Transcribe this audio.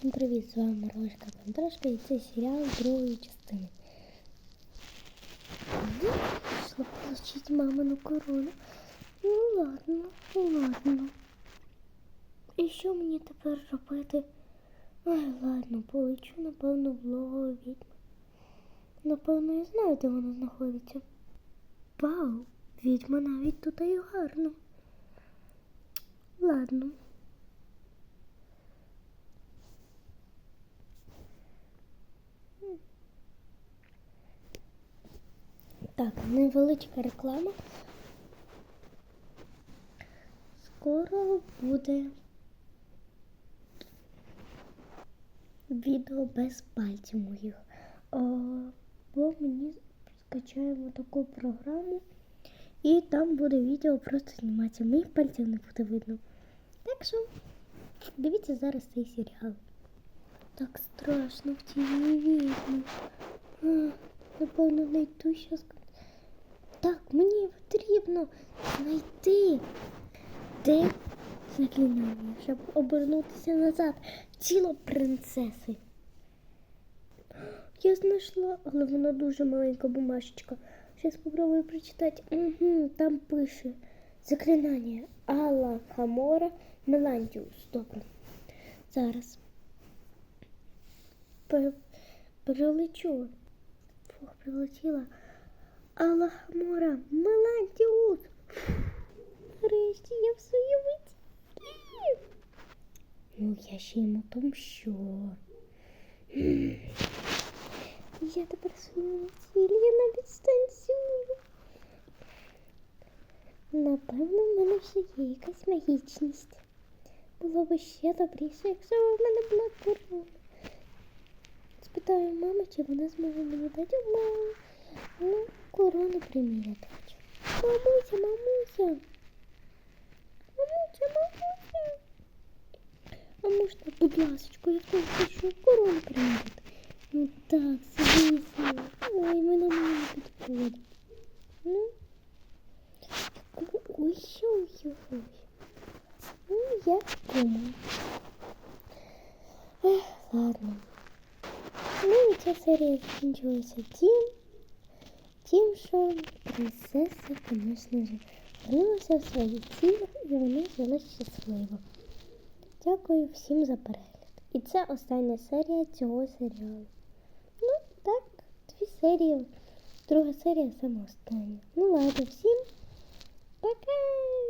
Всім привіт, з вами Маргошка Пантрошка і це серіал другої частини. Пішла получить мамину корону. Ну ладно, ну ладно. І що мені тепер робити? Ай, ладно, полечу, напевно, в логово відьми. Напевно, я знаю, де вона знаходиться. Вау, відьма навіть тут і гарно. Ладно. Так, невеличка реклама. Скоро буде відео без пальців моїх. А, бо мені скачаємо таку програму, і там буде відео просто зніматися. Моїх пальців не буде видно. Так що дивіться зараз цей серіал. Так страшно в відьмі. А, Напевно, знайду щас. Так, мені потрібно знайти де заклинання, щоб обернутися назад тіло принцеси. Я знайшла, але вона дуже маленька бумажечка. Зараз спробую прочитати. Угу, там пише заклинання Алла Хамора Мелантіус. Добре. Зараз. Перелечу. Фух, прилетіла. Алла Хамора Мелантіус. Нарешті я в своїй виці. Ну, я ще йому отомщу. Я тепер своєму я навіть станцюю. Напевно, в мене вже є якась магічність. Було б ще добріше, якщо в мене була корона. Спитаю мами, чи вона зможе мені дати маму. Ну, корону приміряти. Мамуся, мамуся. Мамуся, мамуся. А можна, будь ласочка, я теж хочу корону приміряти. Ну так, звісно. Ой, мене мама не підходить. Ну. Ой-ой-ой. Ну, я думаю. Ех, ладно. Ну і ця серія закінчилася тим, тим, що принцеса, звісно ж, вернулася в свої цілі і вона жила щасливо. Дякую всім за перегляд. І це остання серія цього серіалу. Ну, так, дві серії. Друга серія саме остання. Ну ладно, всім! Пока-пока-пока!